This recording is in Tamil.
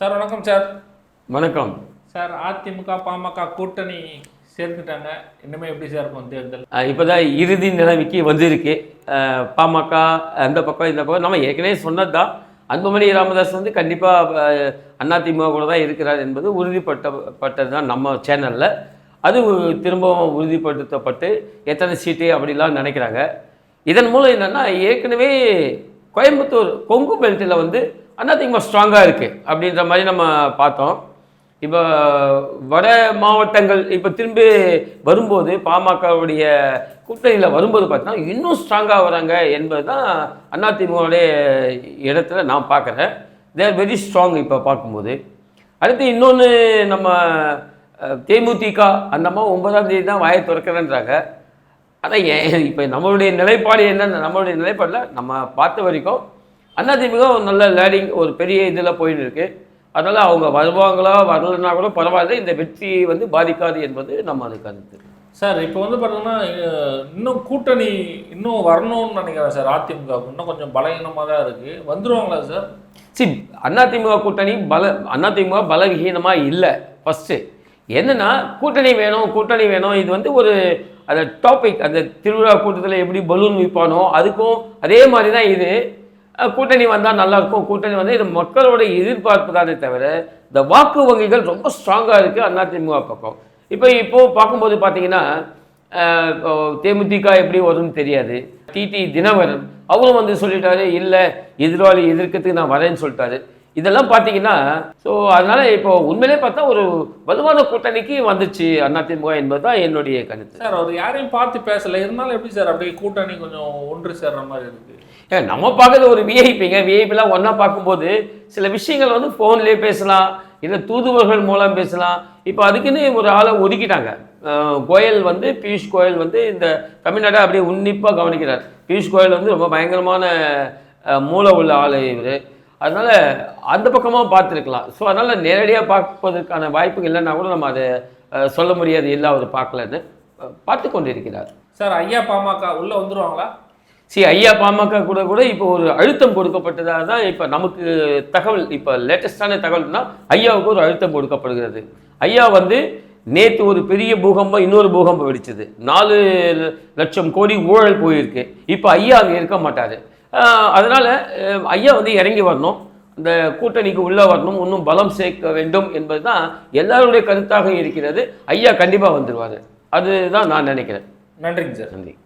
சார் வணக்கம் சார். வணக்கம். சார் அதிமுக பாமக கூட்டணி சேர்ந்துட்டாங்க. இனிமே எப்படி சார் இருக்கும் தேர்தல்? இப்போ தான் இறுதி நிலைமைக்கு வந்திருக்கு. பாமக அந்த பக்கம் இந்த பக்கம். நம்ம ஏற்கனவே சொன்னது தான் அன்புமணி ராமதாஸ் வந்து கண்டிப்பாக அதிமுக கூட தான் இருக்கிறார் என்பது உறுதிப்பட்ட பட்டது தான் நம்ம சேனலில் அது திரும்பவும் உறுதிப்படுத்தப்பட்டு எத்தனை சீட்டு அப்படிலாம் நினைக்கிறாங்க. இதன் மூலம் என்னென்னா ஏற்கனவே கோயம்புத்தூர் கொங்கு பெல்ட்டில் வந்து அதிமுக ஸ்ட்ராங்காக இருக்குது அப்படின்ற மாதிரி நம்ம பார்த்தோம். இப்போ வட மாவட்டங்கள் இப்போ திரும்பி வரும்போது பாமகவுடைய கூட்டணியில் வரும்போது பார்த்தீங்கன்னா இன்னும் ஸ்ட்ராங்காக வராங்க என்பது தான் அதிமுகவுடைய இடத்துல நான் பார்க்குறேன். தேர் வெரி ஸ்ட்ராங் இப்போ பார்க்கும்போது. அடுத்து இன்னொன்று நம்ம தேமுதிக அந்தம்மா ஒன்பதாம் தேதி தான் வாயை திறக்கிறேன்றாங்க. அதான் ஏன் இப்போ நம்மளுடைய நிலைப்பாடு என்னென்ன நம்மளுடைய நிலைப்பாடில் நம்ம பார்த்த வரைக்கும் அதிமுக ஒரு நல்ல லேடிங் ஒரு பெரிய இதில் போயின்னு இருக்கு அதனால் அவங்க வருவாங்களா வரலைன்னா கூட பரவாயில்ல. இந்த வெற்றி வந்து பாதிக்காது என்பது நம்ம அது கருத்து. சார் இப்போ வந்து பார்த்தீங்கன்னா அஹ், இன்னும் கூட்டணி இன்னும் வரணும்னு நினைக்கிறேன் சார் அதிமுக. இன்னும் கொஞ்சம் பலகீனமாக தான் இருக்கு. வந்துருவாங்களா சார்? சரி அதிமுக கூட்டணி பல அதிமுக பலவீனமாக இல்லை. ஃபஸ்ட்டு என்னன்னா கூட்டணி வேணும் கூட்டணி வேணும். இது வந்து ஒரு அந்த டாபிக் அந்த திருவிழா கூட்டத்தில் எப்படி பலூன் விற்பானோ அதுக்கும் அதே மாதிரி தான் இது. கூட்டணி வந்தால் நல்லா இருக்கும் கூட்டணி வந்தால் இது மக்களோட எதிர்பார்ப்பு தானே தவிர இந்த வாக்கு வங்கிகள் ரொம்ப ஸ்ட்ராங்காக இருக்குது அதிமுக பக்கம். இப்போ இப்போ பார்க்கும்போது பார்த்தீங்கன்னா இப்போ தேமுதிக எப்படி வரும்னு தெரியாது. டிடி தினகரன் அவரும் வந்து சொல்லிட்டாரு இல்லை எதிராளி எதிர்க்கிறதுக்கு நான் வரேன்னு சொல்லிட்டாரு. இதெல்லாம் பார்த்தீங்கன்னா ஸோ அதனால இப்போ உண்மையிலே பார்த்தா ஒரு வலுவான கூட்டணிக்கு வந்துச்சு அதிமுக என்பது தான் என்னுடைய கருத்து. சார் அவர் யாரையும் பார்த்து பேசல. இருந்தாலும் எப்படி சார் அப்படியே கூட்டணி கொஞ்சம் ஒன்று சேர்ற மாதிரி இருக்கு? ஏன் நம்ம பார்க்குறது ஒரு விஐபிங்க விஐபிலாம் ஒன்றா பார்க்கும்போது சில விஷயங்கள் வந்து ஃபோன்லேயே பேசலாம். இல்லை தூதுவர்கள் மூலம் பேசலாம். இப்போ அதுக்குன்னு ஒரு ஆளை ஒதுக்கிட்டாங்க. கோயல் வந்து பியூஷ் கோயல் வந்து இந்த தமிழ்நாட்டை அப்படியே உன்னிப்பாக கவனிக்கிறார். பியூஷ் கோயல் வந்து ரொம்ப பயங்கரமான மூளை உள்ள ஆள் இவர். அதனால் அந்த பக்கமாக பார்த்துருக்கலாம். ஸோ அதனால் நேரடியாக பார்ப்பதற்கான வாய்ப்புகள் இல்லைன்னா கூட நம்ம அதை சொல்ல முடியாது இல்லை அவர் பார்க்கலன்னு பார்த்து கொண்டிருக்கிறார். சார் ஐயா பாமக உள்ள வந்துருவாங்களா? சரி ஐயா பாமக கூட கூட இப்போ ஒரு அழுத்தம் கொடுக்கப்பட்டதாக தான் இப்போ நமக்கு தகவல் இப்போ லேட்டஸ்டான தகவல்னா ஐயாவுக்கு ஒரு அழுத்தம் கொடுக்கப்படுகிறது. ஐயா வந்து நேற்று ஒரு பெரிய பூகம்பம் இன்னொரு பூகம்பம் வெடிச்சது. நாலு லட்சம் கோடி ஊழல் போயிருக்கு. இப்போ ஐயா அங்கே இருக்க மாட்டார். அதனால் ஐயா வந்து இறங்கி வரணும். இந்த கூட்டணிக்கு உள்ளே வரணும். இன்னும் பலம் சேர்க்க வேண்டும் என்பது தான் எல்லாருடைய கருத்தாக இருக்கிறது. ஐயா கண்டிப்பாக வந்துடுவார் அதுதான் நான் நினைக்கிறேன். நன்றிங்க சார். நன்றி.